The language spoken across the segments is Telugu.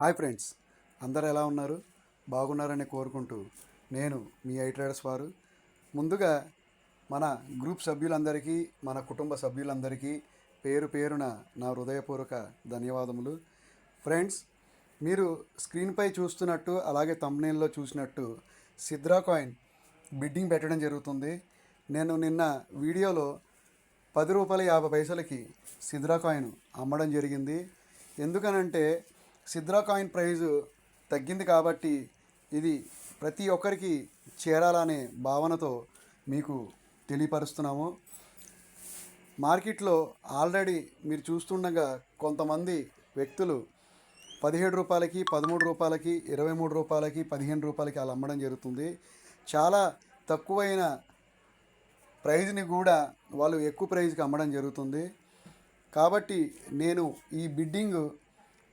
హాయ్ ఫ్రెండ్స్ అందరు ఎలా ఉన్నారు? బాగున్నారని కోరుకుంటూ నేను మీ ఐ ట్రేడర్స్ వారు. ముందుగా మన గ్రూప్ సభ్యులందరికీ మన కుటుంబ సభ్యులందరికీ పేరు పేరున నా హృదయపూర్వక ధన్యవాదములు. ఫ్రెండ్స్ మీరు స్క్రీన్పై చూస్తున్నట్టు అలాగే తమ్నేల్లో చూసినట్టు సిద్రా కాయిన్ బిడ్డింగ్ పెట్టడం జరుగుతుంది. నేను నిన్న వీడియోలో పది రూపాయల యాభై పైసలకి సిద్రా కాయిన్ అమ్మడం జరిగింది. ఎందుకనంటే సిద్రా కాయిన్ ప్రైజు తగ్గింది కాబట్టి ఇది ప్రతి ఒక్కరికి చేరాలనే భావనతో మీకు తెలియపరుస్తున్నాము. మార్కెట్లో ఆల్రెడీ మీరు చూస్తుండగా కొంతమంది వ్యక్తులు పదిహేడు రూపాయలకి పదమూడు రూపాయలకి ఇరవై మూడు రూపాయలకి పదిహేను రూపాయలకి అలా అమ్మడం జరుగుతుంది. చాలా తక్కువైన ప్రైజ్ని కూడా వాళ్ళు ఎక్కువ ప్రైజ్కి అమ్మడం జరుగుతుంది. కాబట్టి నేను ఈ బిడ్డింగ్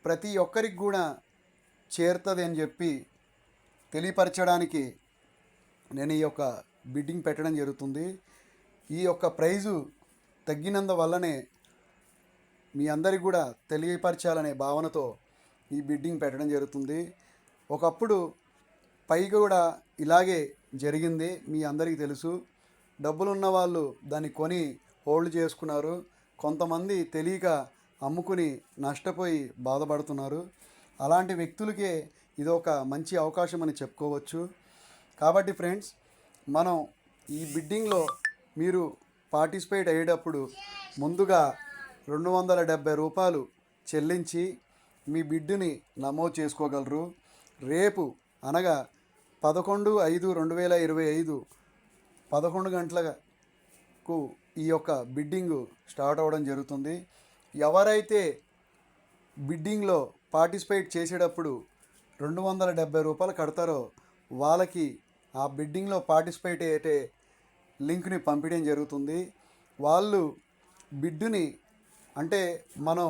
ప్రతి ఒక్కరికి కూడా చేరుతుంది అని చెప్పి తెలియపరచడానికి నేను ఈ యొక్క బిడ్డింగ్ పెట్టడం జరుగుతుంది. ఈ యొక్క ప్రైజు తగ్గినందువల్లనే మీ అందరికి కూడా తెలియపరచాలనే భావనతో ఈ బిడ్డింగ్ పెట్టడం జరుగుతుంది. ఒకప్పుడు పైగా కూడా ఇలాగే జరిగింది మీ అందరికీ తెలుసు. డబ్బులు ఉన్న వాళ్ళు దాన్ని కొని హోల్డ్ చేసుకున్నారు. కొంతమంది తెలియక అమ్ముకుని నష్టపోయి బాధపడుతున్నారు. అలాంటి వ్యక్తులకే ఇది ఒక మంచి అవకాశం అని చెప్పుకోవచ్చు. కాబట్టి ఫ్రెండ్స్ మనం ఈ బిడ్డింగ్లో మీరు పార్టిసిపేట్ అయ్యేటప్పుడు ముందుగా రెండు వందల డెబ్బై రూపాయలు చెల్లించి మీ బిడ్డుని నమోదు చేసుకోగలరు. రేపు అనగా పదకొండు ఐదు రెండు వేల ఇరవై ఐదు పదకొండు గంటలకు ఈ యొక్క బిడ్డింగ్ స్టార్ట్ అవ్వడం జరుగుతుంది. ఎవరైతే బిడ్డింగ్లో పార్టిసిపేట్ చేసేటప్పుడు రెండు వందల డెబ్బై రూపాయలు కడతారో వాళ్ళకి ఆ బిడ్డింగ్లో పార్టిసిపేట్ అయ్యే లింక్ని పంపించడం జరుగుతుంది. వాళ్ళు బిడ్డుని అంటే మనం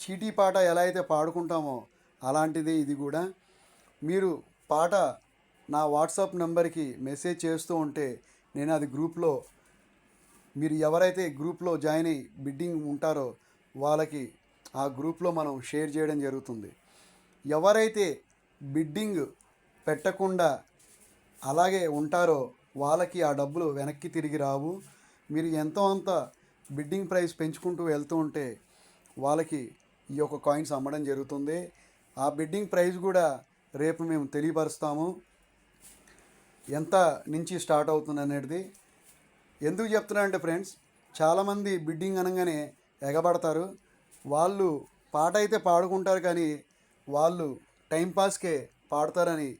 చీటీ పాట ఎలా అయితే పాడుకుంటామో అలాంటిది ఇది కూడా. మీరు పాట నా వాట్సాప్ నెంబర్కి మెసేజ్ చేస్తూ ఉంటే నేను అది గ్రూప్లో మీరు ఎవరైతే గ్రూప్లో జాయిన్ అయ్యి బిడ్డింగ్ ఉంటారో వాళ్ళకి ఆ గ్రూప్లో మనం షేర్ చేయడం జరుగుతుంది. ఎవరైతే బిడ్డింగ్ పెట్టకుండా అలాగే ఉంటారో వాళ్ళకి ఆ డబ్బులు వెనక్కి తిరిగి రావు. మీరు ఎంతో అంత బిడ్డింగ్ ప్రైస్ పెంచుకుంటూ వెళ్తూ ఉంటే వాళ్ళకి ఈ యొక్క కాయిన్స్ అమ్మడం జరుగుతుంది. ఆ బిడ్డింగ్ ప్రైస్ కూడా రేపు మేము తెలియపరుస్తాము. ఎంత నుంచి స్టార్ట్ అవుతుంది అనేది. ఎందుకు చెప్తున్నానంటే ఫ్రెండ్స్ చాలామంది బిడ్డింగ్ అనగానే ఎగబడతారు. వాళ్ళు పాట అయితే పాడుకుంటారు కానీ వాళ్ళు టైంపాస్కే పాడతారని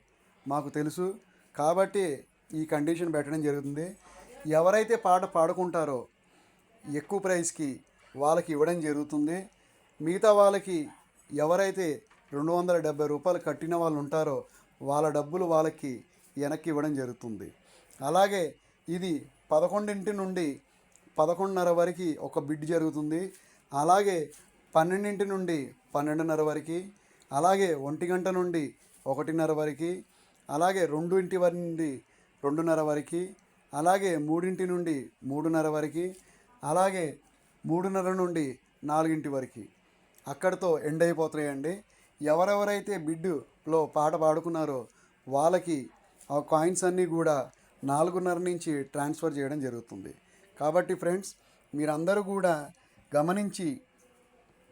మాకు తెలుసు. కాబట్టి ఈ కండిషన్ పెట్టడం జరుగుతుంది. ఎవరైతే పాట పాడుకుంటారో ఎక్కువ ప్రైస్కి వాళ్ళకి ఇవ్వడం జరుగుతుంది. మిగతా వాళ్ళకి ఎవరైతే రెండు వందల డెబ్బై రూపాయలు కట్టిన వాళ్ళు ఉంటారో వాళ్ళ డబ్బులు వాళ్ళకి వెనక్కి ఇవ్వడం జరుగుతుంది. అలాగే ఇది పదకొండింటి నుండి పదకొండున్నర వరకు ఒక బిడ్ జరుగుతుంది. అలాగే పన్నెండింటి నుండి పన్నెండున్నర వరకు అలాగే ఒంటి గంట నుండి ఒకటిన్నర వరకు అలాగే రెండింటి వరకు నుండి రెండున్నర వరకు అలాగే మూడింటి నుండి మూడున్నర వరకు అలాగే మూడున్నర నుండి నాలుగింటి వరకు. అక్కడితో ఎండ్ అయిపోతున్నాయండి ఎవరెవరైతే బిడ్డులో పాట పాడుకున్నారో వాళ్ళకి ఆ కాయిన్స్ అన్నీ కూడా నాలుగున్నర నుంచి ట్రాన్స్ఫర్ చేయడం జరుగుతుంది. కాబట్టి ఫ్రెండ్స్ మీరందరూ కూడా గమనించి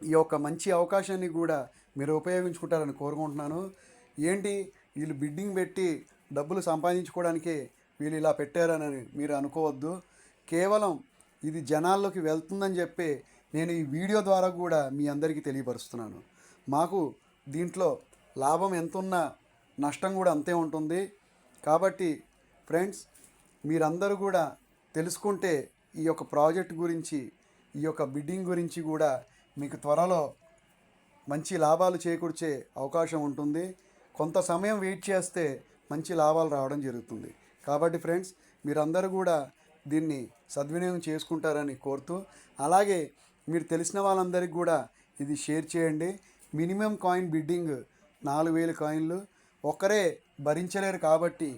ఈ యొక్క మంచి అవకాశాన్ని కూడా మీరు ఉపయోగించుకుంటారని కోరుకుంటున్నాను. ఏంటి? వీళ్ళు బిడ్డింగ్ పెట్టి డబ్బులు సంపాదించుకోవడానికే వీళ్ళు ఇలా పెట్టారని మీరు అనుకోవద్దు. కేవలం ఇది జనాల్లోకి వెళ్తుందని చెప్పి నేను ఈ వీడియో ద్వారా కూడా మీ అందరికీ తెలియపరుస్తున్నాను. మాకు దీంట్లో లాభం ఎంత ఉన్నా నష్టం కూడా అంతే ఉంటుంది. కాబట్టి ఫ్రెండ్స్ మీరందరూ కూడా తెలుసుకుంటే ఈ యొక్క ప్రాజెక్ట్ గురించి ఈ యొక్క బిడ్డింగ్ గురించి కూడా మీకు త్వరలో మంచి లాభాలు చేకూర్చే అవకాశం ఉంటుంది. కొంత సమయం వెయిట్ చేస్తే మంచి లాభాలు రావడం జరుగుతుంది. కాబట్టి ఫ్రెండ్స్ మీరందరూ కూడా దీన్ని సద్వినియోగం చేసుకుంటారని కోరుతూ అలాగే మీరు తెలిసిన వాళ్ళందరికీ కూడా ఇది షేర్ చేయండి. మినిమం కాయిన్ బిడ్డింగ్ నాలుగు వేలు కాయిన్లు. ఒక్కరే భరించలేరు కాబట్టి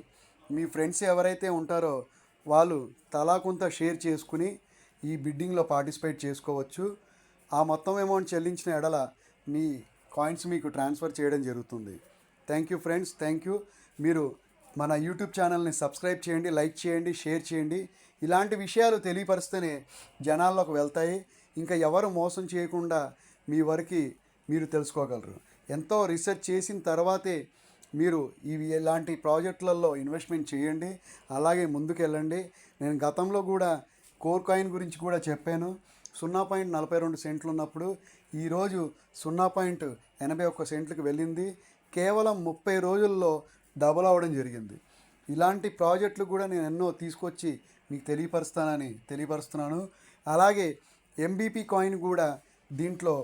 మీ ఫ్రెండ్స్ ఎవరైతే ఉంటారో వాళ్ళు తలా కొంత షేర్ చేసుకుని ఈ బిడ్డింగ్లో పార్టిసిపేట్ చేసుకోవచ్చు. ఆ మొత్తం అమౌంట్ చెల్లించిన ఎడల మీ కాయిన్స్ మీకు ట్రాన్స్ఫర్ చేయడం జరుగుతుంది. Thank you friends thank you. మీరు మన యూట్యూబ్ ఛానల్ని సబ్స్క్రైబ్ చేయండి లైక్ చేయండి షేర్ చేయండి. ఇలాంటి విషయాలు తెలియపరిస్తేనే జనాల్లోకి వెళ్తాయి. ఇంకా ఎవరు మోసం చేయకుండా మీ వరకు మీరు తెలుసుకోగలరు. ఎంతో రీసెర్చ్ చేసిన తర్వాతే మీరు ఇవి ఇలాంటి ప్రాజెక్టులలో ఇన్వెస్ట్మెంట్ చేయండి అలాగే ముందుకెళ్ళండి. నేను గతంలో కూడా కోర్ కాయిన్ గురించి కూడా చెప్పాను. సున్నా పాయింట్ నలభై రెండు సెంట్లు ఉన్నప్పుడు ఈరోజు సున్నా పాయింట్ ఎనభై ఒక్క సెంట్లకు వెళ్ళింది. కేవలం ముప్పై రోజుల్లో డబుల్ అవ్వడం జరిగింది. ఇలాంటి ప్రాజెక్టులు కూడా నేను ఎన్నో తీసుకొచ్చి మీకు తెలియపరుస్తానని తెలియపరుస్తున్నాను. అలాగే ఎంబీపీ కాయిన్ కూడా దీంట్లో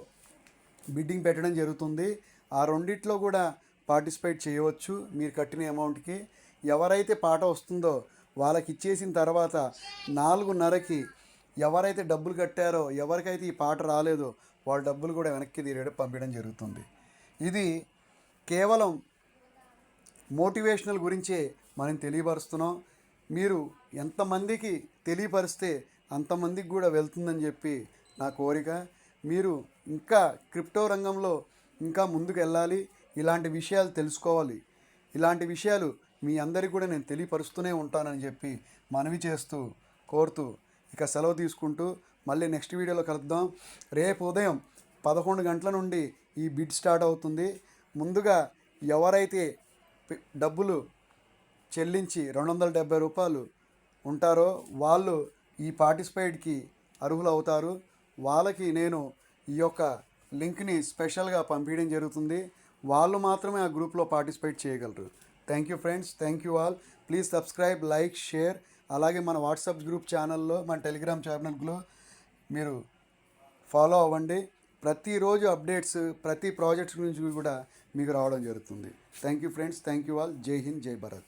బిడ్డింగ్ పెట్టడం జరుగుతుంది. ఆ రెండిట్లో కూడా పార్టిసిపేట్ చేయవచ్చు. మీరు కట్టిన అమౌంట్కి ఎవరైతే పాట వస్తుందో వాళ్ళకి ఇచ్చేసిన తర్వాత నాలుగున్నరకి ఎవరైతే డబ్బులు కట్టారో ఎవరికైతే ఈ పాట రాలేదో వాళ్ళ డబ్బులు కూడా వెనక్కి తీరేయడం పంపించడం జరుగుతుంది. ఇది కేవలం మోటివేషనల్ గురించే మనం తెలియపరుస్తున్నాం. మీరు ఎంతమందికి తెలియపరిస్తే అంతమందికి కూడా వెళ్తుందని చెప్పి నా కోరిక. మీరు ఇంకా క్రిప్టో రంగంలో ఇంకా ముందుకు వెళ్ళాలి ఇలాంటి విషయాలు తెలుసుకోవాలి. ఇలాంటి విషయాలు మీ అందరికీ కూడా నేను తెలియపరుస్తూనే ఉంటానని చెప్పి మనవి చేస్తూ కోరుతూ ఇక సెలవు తీసుకుంటూ మళ్ళీ నెక్స్ట్ వీడియోలో కలుద్దాం. రేపు ఉదయం పదకొండు గంటల నుండి ఈ బిడ్ స్టార్ట్ అవుతుంది. ముందుగా ఎవరైతే డబ్బులు చెల్లించి రెండు వందల డెబ్బై రూపాయలు ఉంటారో వాళ్ళు ఈ పార్టిసిపేట్కి అర్హులు అవుతారు వాళ్ళకి నేను ఈ యొక్క లింక్ని స్పెషల్గా పంపించడం జరుగుతుంది. వాళ్ళు మాత్రమే ఆ గ్రూప్లో పార్టిసిపేట్ చేయగలరు. Thank you friends thank you all please subscribe like share అలాగే మన వాట్సాప్ గ్రూప్ ఛానల్లో మన టెలిగ్రామ్ ఛానల్లో మీరు ఫాలో అవ్వండి. ప్రతిరోజు అప్డేట్స్ ప్రతి ప్రాజెక్ట్స్ గురించి కూడా మీకు రావడం జరుగుతుంది. Thank you friends thank you all జై హింద్ జై భారత్